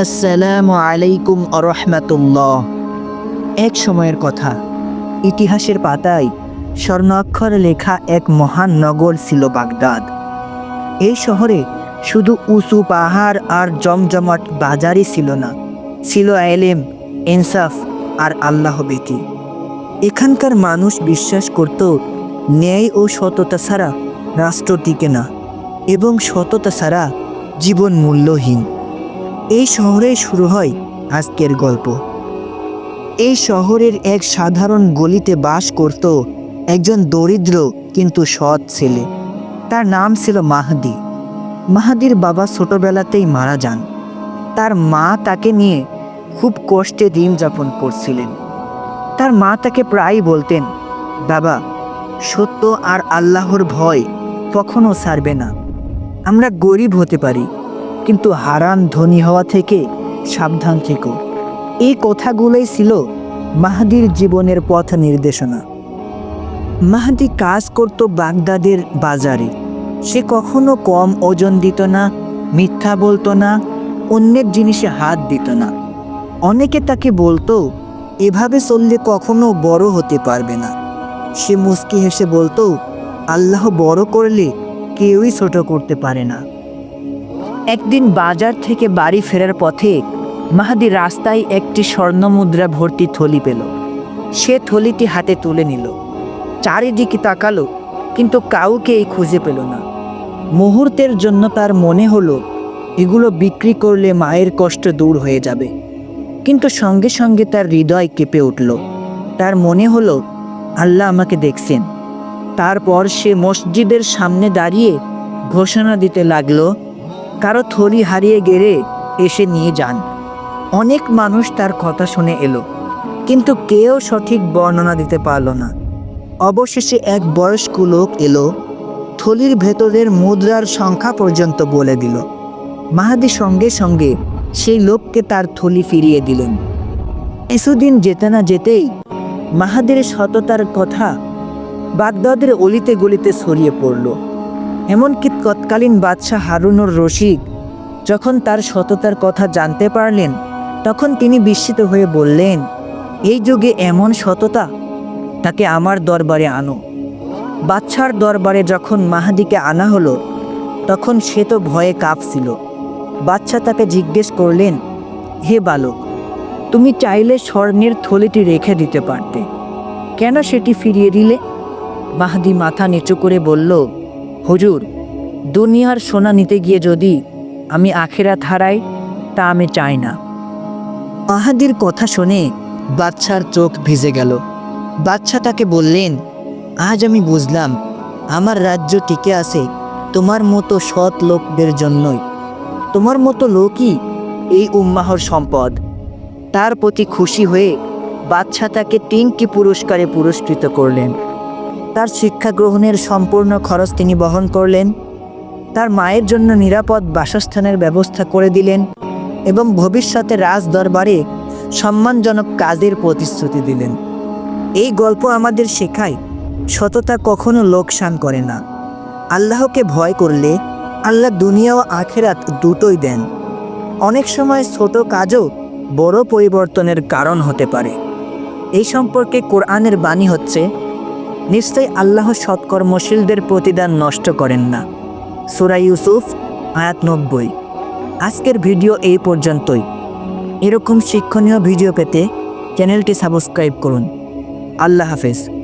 আসসালামু আলাইকুম আরহামাতুল্লাহ। এক সময়ের কথা, ইতিহাসের পাতায় স্বর্ণাক্ষরে লেখা এক মহান নগর ছিল বাগদাদ। এই শহরে শুধু উঁচু পাহাড় আর জমজমাট বাজারই ছিল না, ছিল এলেম ইনসাফ আর আল্লাহ বেতি এখানকার মানুষ বিশ্বাস করত, ন্যায় ও সততা ছাড়া রাষ্ট্র টিকে না এবং সততা ছাড়া জীবন মূল্যহীন। এই শহরে শুরু হয় আজকের গল্প। এই শহরের এক সাধারণ গলিতে বাস করত একজন দরিদ্র কিন্তু সৎ ছেলে। তার নাম ছিল মাহাদি। মাহাদির বাবা ছোটবেলাতেই মারা যান। তার মা তাকে নিয়ে খুব কষ্টে দিন যাপন করছিলেন। তার মা তাকে প্রায় বলতেন, বাবা, সত্য আর আল্লাহর ভয় কখনো ছাড়বে না। আমরা গরিব হতে পারি কিন্তু হারান ধনী হওয়া থেকে সাবধান থেকো। এই কথাগুলোই ছিল মাহাদির জীবনের পথ নির্দেশনা। মাহাদি কাজ করত বাগদাদের বাজারে। সে কখনো কম ওজন দিত না, মিথ্যা বলতো না, অন্যের জিনিসে হাত দিত না। অনেকে তাকে বলতো, এভাবে চললে কখনো বড় হতে পারবে না। সে মুস্কি হেসে বলতো, আল্লাহ বড় করলে কেউই ছোট করতে পারে না। একদিন বাজার থেকে বাড়ি ফেরার পথে মাহাদি রাস্তায় একটি স্বর্ণমুদ্রা ভর্তি থলি পেল। সে থলিটি হাতে তুলে নিল। চারিদিকে তাকালো, কিন্তু কাউকেই খুঁজে পেল না। মুহূর্তের জন্য তার মনে হলো, এগুলো বিক্রি করলে মায়ের কষ্ট দূর হয়ে যাবে। কিন্তু সঙ্গে সঙ্গে তার হৃদয় কেঁপে উঠল। তার মনে হলো, আল্লাহ আমাকে দেখছেন। তারপর সে মসজিদের সামনে দাঁড়িয়ে ঘোষণা দিতে লাগল কারও থলি হারিয়ে গেলে এসে নিয়ে যান। অনেক মানুষ তার কথা শুনে এলো, কিন্তু কেউ সঠিক বর্ণনা দিতে পারল না। অবশেষে এক বয়স্ক লোক এলো, থলির ভেতরের মুদ্রার সংখ্যা পর্যন্ত বলে দিল। মাহাদি সঙ্গে সঙ্গে সেই লোককে তার থলি ফিরিয়ে দিলেন। কিছুদিন যেতে না যেতেই মাহাদের সততার কথা বাগদাদের অলিতে গলিতে ছড়িয়ে পড়ল। এমনকি তৎকালীন বাদশাহ হারুনুর রশিদ যখন তার সততার কথা জানতে পারলেন, তখন তিনি বিস্মিত হয়ে বললেন, এই যুগে এমন সততা? তাকে আমার দরবারে আনো। বাচ্চার দরবারে যখন মাহাদিকে আনা হলো, তখন সে তো ভয়ে কাঁপছিল। বাচ্চা তাকে জিজ্ঞেস করলেন, হে বালক, তুমি চাইলে স্বর্ণের থলিটি রেখে দিতে পারতে। কেন সেটি ফিরিয়ে দিলে? মাহাদি মাথা নিচু করে বলল হুজুর, দুনিয়ার সোনা নিতে গিয়ে যদি আমি আখেরাত হারাই, তা আমি চাই না। মাহাদির কথা শুনে বাচ্চার চোখ ভিজে গেল। বাচ্চা তাকে বললেন, আজ আমি বুঝলাম, আমার রাজ্য টিকে আছে তোমার মতো সৎ লোকদের জন্যই। তোমার মতো লোকই এই উম্মাহর সম্পদ। তার প্রতি খুশি হয়ে বাচ্চা তাকে তিনটি পুরস্কারে পুরস্কৃত করলেন। তার শিক্ষা গ্রহণের সম্পূর্ণ খরচ তিনি বহন করলেন। তার মায়ের জন্য নিরাপদ বাসস্থানের ব্যবস্থা করে দিলেন এবং ভবিষ্যতে রাজ দরবারে সম্মানজনক কাজের প্রতিশ্রুতি দিলেন। এই গল্প আমাদের শেখায়, সততা কখনো লোকসান করে না। আল্লাহকে ভয় করলে আল্লাহ দুনিয়া ও আখেরাত দুটোই দেন। অনেক সময় ছোট কাজও বড় পরিবর্তনের কারণ হতে পারে। এই সম্পর্কে কোরআনের বাণী হচ্ছে নিশ্চয়ই আল্লাহ সৎকর্মশীলদের প্রতিদান নষ্ট করেন না। সুরাই ইউসুফ, আয়াত নব্বই। আজকের ভিডিও এই পর্যন্তই। এরকম শিক্ষণীয় ভিডিও পেতে চ্যানেলটি সাবস্ক্রাইব করুন। আল্লাহ হাফেজ।